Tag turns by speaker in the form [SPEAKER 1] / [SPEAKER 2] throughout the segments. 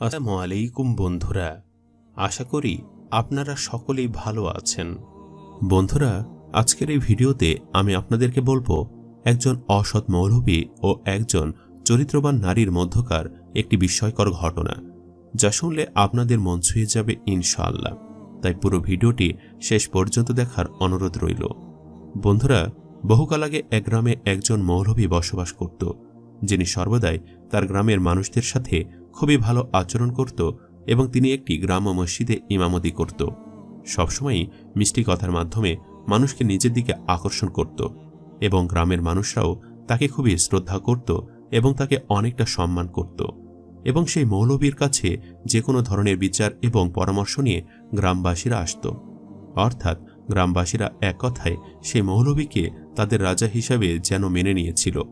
[SPEAKER 1] আসসালামু আলাইকুম বন্ধুরা, আশা করি আপনারা সকলেই ভালো আছেন। বন্ধুরা, আজকের এই ভিডিওতে আমি আপনাদেরকে বলব, একজন অসৎ মৌলবী ও একজন চরিত্রবান নারীর মধ্যকার একটি বিস্ময়কর ঘটনা, যা শুনলে আপনাদের মন ছুঁয়ে যাবে ইনশাআল্লাহ। তাই পুরো ভিডিওটি শেষ পর্যন্ত দেখার অনুরোধ রইল। বন্ধুরা, বহুকাল আগে এক গ্রামে একজন মৌলবী বসবাস করত, যিনি সর্বদাই তার গ্রামের মানুষদের সাথে খুবই ভালো আচরণ করত এবং তিনি একটি গ্রাম্য মসজিদে ইমামতি করত। সবসময়ই মিষ্টি কথার মাধ্যমে মানুষকে নিজের দিকে আকর্ষণ করত এবং গ্রামের মানুষরাও তাকে খুবই শ্রদ্ধা করত এবং তাকে অনেকটা সম্মান করত এবং সেই মৌলবীর কাছে যে কোনো ধরনের বিচার এবং পরামর্শ নিয়ে গ্রামবাসীরা আসত। অর্থাৎ গ্রামবাসীরা এক কথায় সেই মৌলবীকে তাদের রাজা হিসাবে যেন মেনে নিয়েছিল।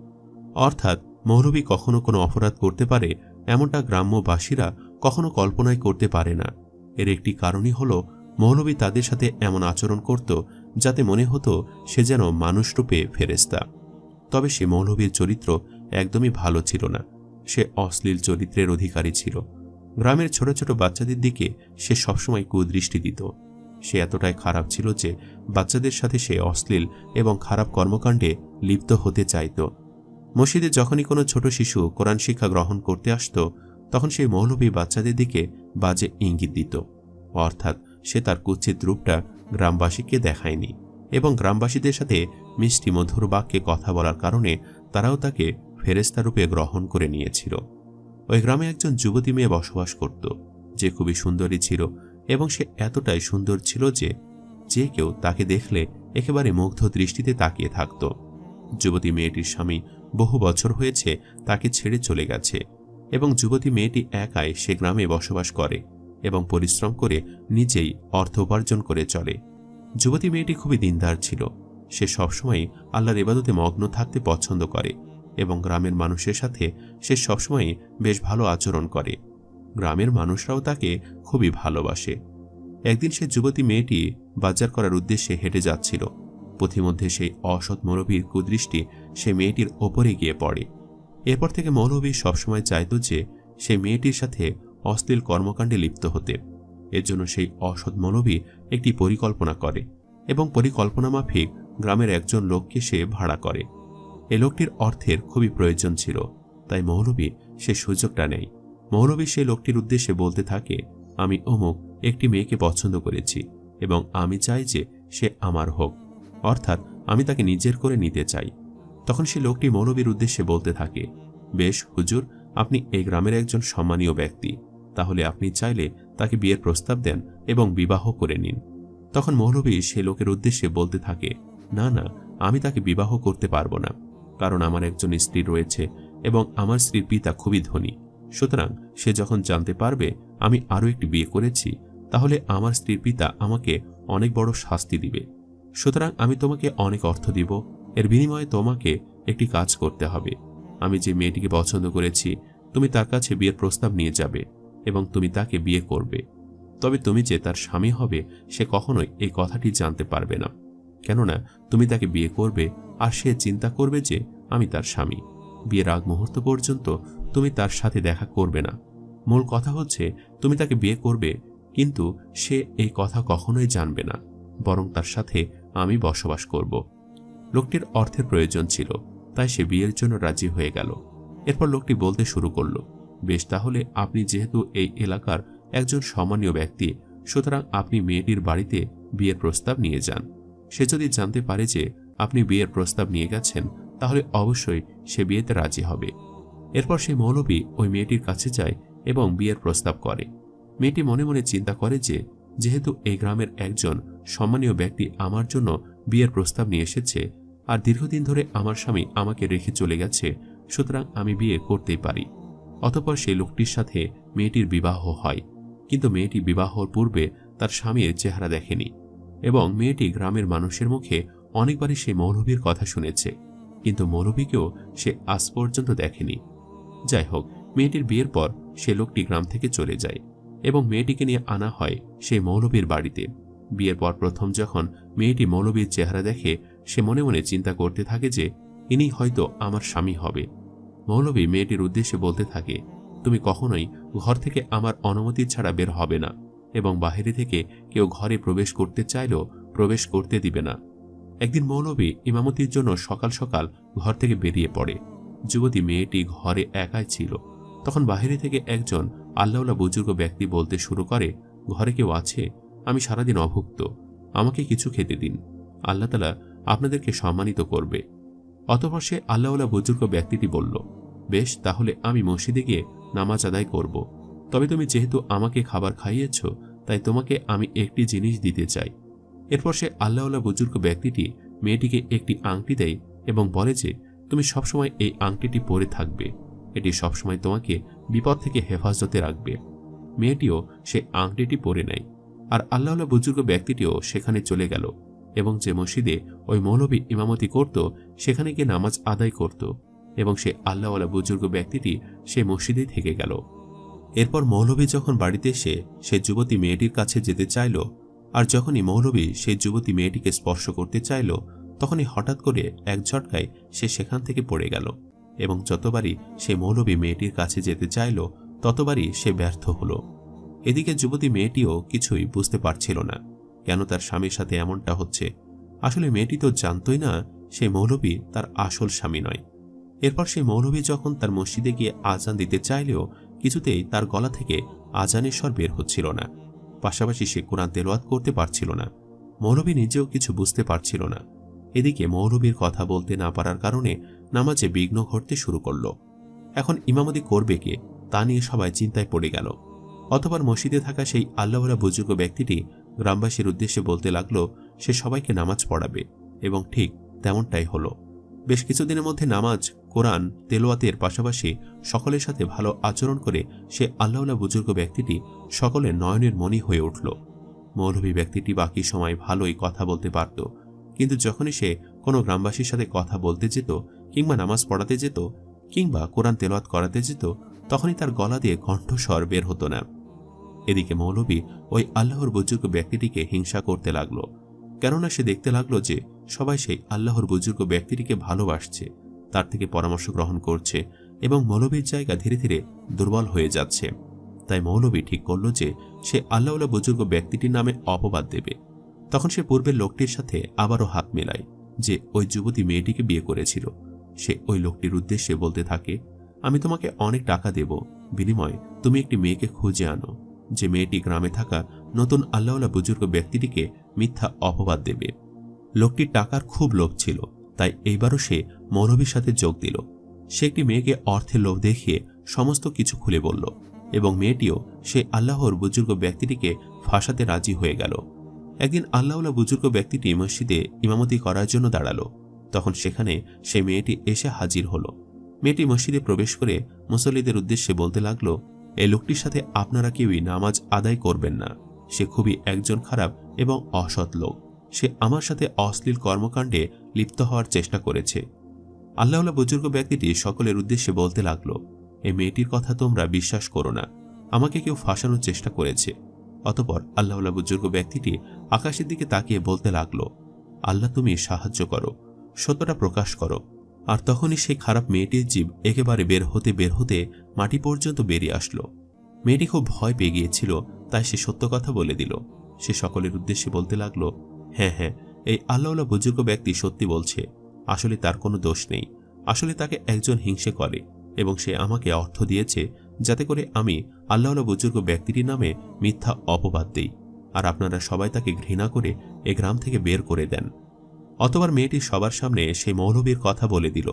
[SPEAKER 1] অর্থাৎ মৌলবী কখনো কোনো অপরাধ করতে পারে এমনটা গ্রাম্যবাসীরা কখনো কল্পনাই করতে পারে না। এর একটি কারণই হল মৌলবী তাদের সাথে এমন আচরণ করত যাতে মনে হতো সে যেন মানুষরূপে ফেরেস্তা তবে সে মৌলবীর চরিত্র একদমই ভালো ছিল না। সে অশ্লীল চরিত্রের অধিকারী ছিল। গ্রামের ছোট ছোট বাচ্চাদের দিকে সে সবসময় কুদৃষ্টি দিত। সে এতটাই খারাপ ছিল যে বাচ্চাদের সাথে সে অশ্লীল এবং খারাপ কর্মকাণ্ডে লিপ্ত হতে চাইত। মসজিদে যখনই কোনো ছোট শিশু কোরআন শিক্ষা গ্রহণ করতে আসত, তখন সেই মৌলভী বাচ্চাদের দিকে বাজে ইঙ্গিত দিত। অর্থাৎ সে তার কুচ্ছিত রূপটা গ্রামবাসীকে দেখায়নি এবং গ্রামবাসীদের সাথে মিষ্টি মধুর বাক্যে কথা বলার কারণে তারাও তাকে ফেরেস্তা রূপে গ্রহণ করে নিয়েছিল। ওই গ্রামে একজন যুবতী মেয়ে বসবাস করত, যে খুবই সুন্দরী ছিল এবং সে এতটাই সুন্দর ছিল যে যে কেউ তাকে দেখলে একেবারে মুগ্ধ দৃষ্টিতে তাকিয়ে থাকত। যুবতী মেয়েটির স্বামী বহু বছর হয়েছে তাকে ছেড়ে চলে গেছে এবং যুবতী মেয়েটি একাই সে গ্রামে বসবাস করে এবং পরিশ্রম করে নিজেই অর্থ উপার্জন করে চলে। যুবতী মেয়েটি খুবই দিনদার ছিল। সে সবসময় আল্লাহর এবাদতে মগ্ন থাকতে পছন্দ করে এবং গ্রামের মানুষের সাথে সে সবসময় বেশ ভালো আচরণ করে। গ্রামের মানুষরাও তাকে খুবই ভালোবাসে। একদিন সে যুবতী মেয়েটি বাজার করার উদ্দেশ্যে হেঁটে যাচ্ছিল। পথিমধ্যে সেই অসৎ মৌলবীর কুদৃষ্টি সে মেয়েটির ওপরে গিয়ে পড়ে। এরপর থেকে মৌলবী সবসময় চাইত যে সে মেয়েটির সাথে অশ্লীল কর্মকাণ্ডে লিপ্ত হতে। এর জন্য সেই অসৎ মৌলবী একটি পরিকল্পনা করে এবং পরিকল্পনা মাফিক গ্রামের একজন লোককে সে ভাড়া করে। এ লোকটির অর্থের খুবই প্রয়োজন ছিল, তাই মৌলবী সে সুযোগটা নেই। মৌলবী সেই লোকটির উদ্দেশ্যে বলতে থাকে, আমি অমুক একটি মেয়েকে পছন্দ করেছি এবং আমি চাই যে সে আমার হোক। অর্থাৎ আমি তাকে নিজের করে নিতে চাই। তখন সে লোকটি মৌলবীর উদ্দেশ্যে বলতে থাকে, বেশ, হুজুর, আপনি এই গ্রামের একজন সম্মানীয় ব্যক্তি। তাহলে আপনি চাইলে তাকে বিয়ের প্রস্তাব দেন এবং বিবাহ করে নিন। তখন মৌলবী সে লোকের উদ্দেশ্যে বলতে থাকে, না না, আমি তাকে বিবাহ করতে পারব না, কারণ আমার একজন স্ত্রী রয়েছে এবং আমার স্ত্রীর পিতা খুবই ধনী। সুতরাং সে যখন জানতে পারবে আমি আরও একটি বিয়ে করেছি, তাহলে আমার স্ত্রীর পিতা আমাকে অনেক বড় শাস্তি দিবে। সুতরাং আমি তোমাকে অনেক অর্থ দিব। এর বিনিময়ে তোমাকে একটি কাজ করতে হবে। আমি যে মেয়েটিকে পছন্দ করেছি, তুমি তার কাছে বিয়ের প্রস্তাব নিয়ে যাবে এবং তুমি তাকে বিয়ে করবে। তবে তুমি যে তার স্বামী হবে, সে কখনোই এই কথাটি জানতে পারবে না। কেননা, তুমি তাকে বিয়ে করবে আর সে চিন্তা করবে যে আমি তার স্বামী। বিয়ের আগ মুহূর্ত পর্যন্ত তুমি তার সাথে দেখা করবে না। মূল কথা হচ্ছে, তুমি তাকে বিয়ে করবে, কিন্তু সে এই কথা কখনোই জানবে না, বরং তার সাথে আমি বসবাস করব। লোকটির অর্থের প্রয়োজন ছিল, তাই সে বিয়ের জন্য রাজি হয়ে গেল। এরপর লোকটি বলতে শুরু করল, বেশ, তাহলে আপনি যেহেতু এই এলাকার একজন সম্মানীয় ব্যক্তি, সুতরাং আপনি মেয়েটির বাড়িতে বিয়ের প্রস্তাব নিয়ে যান। সে যদি জানতে পারে যে আপনি বিয়ের প্রস্তাব নিয়ে গেছেন, তাহলে অবশ্যই সে বিয়েতে রাজি হবে। এরপর সে মৌলবী ওই মেয়েটির কাছে যায় এবং বিয়ের প্রস্তাব করে। মেয়েটি মনে মনে চিন্তা করে যে, যেহেতু এই গ্রামের একজন সম্মানীয় ব্যক্তি আমার জন্য বিয়ের প্রস্তাব নিয়ে এসেছে আর দীর্ঘদিন ধরে আমার স্বামী আমাকে রেখে চলে গেছে, সুতরাং আমি বিয়ে করতেই পারি। অতপর সেই লোকটির সাথে মেয়েটির বিবাহ হয়, কিন্তু মেয়েটি বিবাহর পূর্বে তার স্বামীর চেহারা দেখেনি এবং মেয়েটি গ্রামের মানুষের মুখে অনেকবারই সেই মৌলবীর কথা শুনেছে, কিন্তু মৌলবীকেও সে আজ পর্যন্ত দেখেনি। যাই হোক, মেয়েটির বিয়ের পর সে লোকটি গ্রাম থেকে চলে যায় এবং মেয়েটিকে নিয়ে আনা হয় সেই মৌলবীর বাড়িতে। বিয়ের পর প্রথম যখন মেয়েটি মৌলবীর চেহারা দেখে সে মনে মনে চিন্তা করতে থাকে যে ইনি হয়তো আমার স্বামী হবে। মৌলবী মেয়েটির উদ্দেশ্যে বলতে থাকে, তুমি কখনোই ঘর থেকে আমার অনুমতি ছাড়া বের হবে না এবং বাহিরে থেকে কেউ ঘরে প্রবেশ করতে চাইলেও প্রবেশ করতে দিবে না। একদিন মৌলবী ইমামতির জন্য সকাল সকাল ঘর থেকে বেরিয়ে পড়ে। যুবতী মেয়েটি ঘরে একাই ছিল। তখন বাহিরে থেকে একজন আল্লাহলা বুজুর্গ ব্যক্তি বলতে শুরু করে, ঘরে কেউ আছে? আমি সারাদিন অভুক্ত। আমাকে কিছু খেতে দিন। আল্লাহ তালা আপনাদেরকে সম্মানিত করবে। অতপর সে আল্লাহলা বুজুর্গ ব্যক্তিটি বলল, বেশ, তাহলে আমি মসজিদে গিয়ে নামাজ আদায় করব। তবে তুমি যেহেতু আমাকে খাবার খাইয়েছ, তাই তোমাকে আমি একটি জিনিস দিতে চাই। এরপর সে আল্লাহলা বুজুর্গ ব্যক্তিটি মেয়েটিকে একটি আংটি দেয় এবং বলে যে, তুমি সবসময় এই আংটিটি পরে থাকবে। এটি সবসময় তোমাকে বিপদ থেকে হেফাজতে রাখবে। মেয়েটিও সে আংটিটি পরে নেয়। আর আল্লাহলা বুজুর্গ ব্যক্তিটিও সেখানে চলে গেল এবং যে মসজিদে ওই মৌলবী ইমামতি করত, সেখানে গিয়ে নামাজ আদায় করত এবং সে আল্লাহওয়ালা বুজুর্গ ব্যক্তিটি সে মসজিদেই থেকে গেল। এরপর মৌলবী যখন বাড়িতে এসে সে যুবতী মেয়েটির কাছে যেতে চাইল আর যখনই মৌলবী সেই যুবতী মেয়েটিকে স্পর্শ করতে চাইল, তখনই হঠাৎ করে এক ঝটকায় সে সেখান থেকে পড়ে গেল এবং যতবারই সে মৌলবী মেয়েটির কাছে যেতে চাইল, ততবারই সে ব্যর্থ হল। এদিকে যুবতী মেয়েটিও কিছুই বুঝতে পারছিল না। কেন তার স্বামীর সাথে এমনটা হচ্ছে? আসলে মেয়েটি তো জানতই না, সে মৌলবী তার আসল স্বামী নয়। এরপর সেই মৌলবী যখন তার মসজিদে গিয়ে আজান দিতে চাইলেও কিছুতেই তার গলা থেকে আজানের স্বর বের হচ্ছিল না। পাশাপাশি সে কোরআন তেলোয়াত করতে পারছিল না। মৌলবী নিজেও কিছু বুঝতে পারছিল না। এদিকে মৌলবীর কথা বলতে না পারার কারণে নামাজে বিঘ্ন ঘটতে শুরু করল। এখন ইমামতি করবে কে, তা নিয়ে সবাই চিন্তায় পড়ে গেল। অতবার মসজিদে থাকা সেই আল্লাহরা বুজুর্গ ব্যক্তিটি গ্রামবাসীর উদ্দেশ্যে বলতে লাগল, সে সবাইকে নামাজ পড়াবে। এবং ঠিক তেমনটাই হলো। বেশ কিছুদিনের মধ্যে নামাজ, কোরআন তেলোয়াতের পাশাপাশি সকলের সাথে ভালো আচরণ করে সে আল্লাহলা বুজুর্গ ব্যক্তিটি সকলের নয়নের মনি হয়ে উঠল। মৌলভী ব্যক্তিটি বাকি সময় ভালোই কথা বলতে পারত, কিন্তু যখনই সে কোনো গ্রামবাসীর সাথে কথা বলতে যেত কিংবা নামাজ পড়াতে যেত কিংবা কোরআন তেলোয়াত করাতে যেত, তখনই তার গলা দিয়ে কণ্ঠস্বর বের হতো না। এদিকে মৌলবী ওই আল্লাহর বুজুর্গ ব্যক্তিটিকে হিংসা করতে লাগল, কেননা সে দেখতে লাগল যে সবাই সেই আল্লাহর বুজুর্গ ব্যক্তিটিকে ভালোবাসছে, তার থেকে পরামর্শ গ্রহণ করছে এবং মৌলবীর জায়গা ধীরে ধীরে দুর্বল হয়ে যাচ্ছে। তাই মৌলবী ঠিক করল যে সে আল্লাহলা বুজুর্গ ব্যক্তিটির নামে অপবাদ দেবে। তখন সে পূর্বের লোকটির সাথে আবারও হাত মেলায় যে ওই যুবতী মেয়েটিকে বিয়ে করেছিল। সে ওই লোকটির উদ্দেশ্যে বলতে থাকে, আমি তোমাকে অনেক টাকা দেব, বিনিময়ে তুমি একটি মেয়েকে খুঁজে আনো। যে মেয়েটি গ্রামে থাকা নতুন আল্লাহলা বুজুর্গ ব্যক্তিটিকে মিথ্যা অপবাদ দেবে। লোকটির টাকার খুব লোভ ছিল, তাই এইবারও সে মৌলবীর সাথে যোগ দিল। সে একটি মেয়েকে অর্থের লোভ দেখিয়ে সমস্ত কিছু খুলে বলল এবং মেয়েটিও সে আল্লাহর বুজুর্গ ব্যক্তিটিকে ফাঁসাতে রাজি হয়ে গেল। একদিন আল্লাহলা বুজুর্গ ব্যক্তিটি মসজিদে ইমামতি করার জন্য দাঁড়াল। তখন সেখানে সে মেয়েটি এসে হাজির হলো। মেয়েটি মসজিদে প্রবেশ করে মুসল্লিদের উদ্দেশ্যে বলতে লাগল এই লোকটির সাথে আপনারা কেউই নামাজ আদায় করবেন না। সে খুবই একজন খারাপ এবং অসৎ লোক। সে আমার সাথে অশ্লীল কর্মকাণ্ডে লিপ্ত হওয়ার চেষ্টা করেছে। আল্লাহলা বুজুর্গ ব্যক্তিটি সকলের উদ্দেশ্যে বলতে লাগল, এই মেয়েটির কথা তোমরা বিশ্বাস করো না। আমাকে কেউ ফাঁসানোর চেষ্টা করেছে। অতপর আল্লাহলা বুজুর্গ ব্যক্তিটি আকাশের দিকে তাকিয়ে বলতে লাগল, আল্লাহ, তুমি সাহায্য করো, সত্যটা প্রকাশ করো। আর তখনই সেই খারাপ মেয়েটির জীব একেবারে বের হতে বের হতে মাটি পর্যন্ত বেরিয়ে আসলো। মেয়েটি খুব ভয় পেয়ে গিয়েছিল, তাই সে সত্য কথা বলে দিল। সে সকলের উদ্দেশ্যে বলতে লাগল হ্যাঁ হ্যাঁ এই আল্লাহলা বুজুর্গ ব্যক্তি সত্যি বলছে, আসলে তার কোনো দোষ নেই। আসলে তাকে একজন হিংসে করে এবং সে আমাকে অর্থ দিয়েছে যাতে করে আমি আল্লাহলা বুজুর্গ ব্যক্তিটির নামে মিথ্যা অপবাদ দিই। আর আপনারা সবাই তাকে ঘৃণা করে এ গ্রাম থেকে বের করে দেন। অতবার মেয়েটি সবার সামনে সেই মৌলবীর কথা বলে দিল,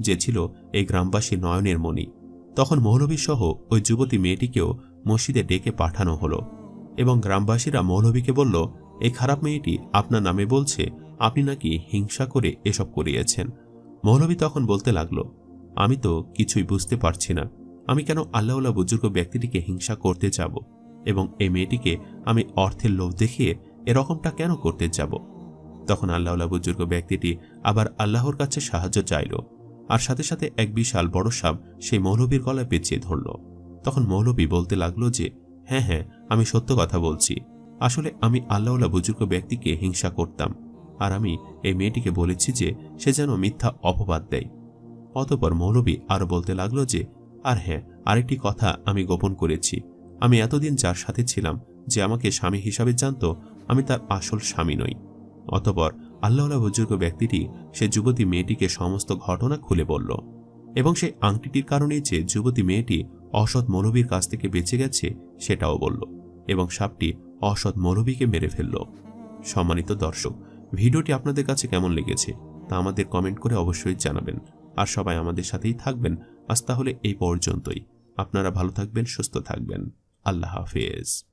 [SPEAKER 1] যে ছিল এই গ্রামবাসী নয়নের মণি। তখন মৌলবী সহ ওই যুবতী মেয়েটিকেও মসজিদে ডেকে পাঠানো হলো এবং গ্রামবাসীরা মৌলবীকে বলল, এই খারাপ মেয়েটি আপনার নামে বলছে, আপনি নাকি হিংসা করে এসব করিয়েছেন? মৌলবী তখন বলতে লাগল, আমি তো কিছুই বুঝতে পারছি না। আমি কেন আল্লাহলা বুজুর্গ ব্যক্তিটিকে হিংসা করতে যাব এবং এই মেয়েটিকে আমি অর্থের লোভ দেখিয়ে এরকমটা কেন করতে যাব? তখন আল্লাহলা বুজুর্গ ব্যক্তিটি আবার আল্লাহর কাছে সাহায্য চাইল। আর সাথে সাথে এক বিশাল বড় সাপ সেই মৌলবীর গলায় পেঁচিয়ে ধরল। তখন মৌলবী বলতে লাগল যে হ্যাঁ হ্যাঁ আমি সত্য কথা বলছি। আসলে আমি আল্লাহলা বুজুর্গ ব্যক্তিকে হিংসা করতাম। আর আমি এই মেয়েটিকে বলেছি যে, সে যেন মিথ্যা অপবাদ দেয়। অতপর মৌলবী আরও বলতে লাগল যে, আর হ্যাঁ আরেকটি কথা আমি গোপন করেছি। আমি এতদিন যার সাথে ছিলাম যে আমাকে স্বামী হিসাবে জানত, আমি তার আসল স্বামী নই। অতপর আল্লাহলা বুজুর্গ ব্যক্তিটি সে যুবতী মেয়েটিকে সমস্ত ঘটনা খুলে বলল এবং সেই আংটিটির কারণে যে যুবতী মেয়েটি অসৎ মৌলবীর কাছ থেকে বেঁচে গেছে সেটাও বলল এবং সাপটি অসৎ মৌলবীকে মেরে ফেলল। সম্মানিত দর্শক, ভিডিওটি আপনাদের কাছে কেমন লেগেছে তা আমাদের কমেন্ট করে অবশ্যই জানাবেন। আর সবাই আমাদের সাথেই থাকবেন। আজ তাহলে এই পর্যন্তই। আপনারা ভালো থাকবেন, সুস্থ থাকবেন। আল্লাহ হাফেজ।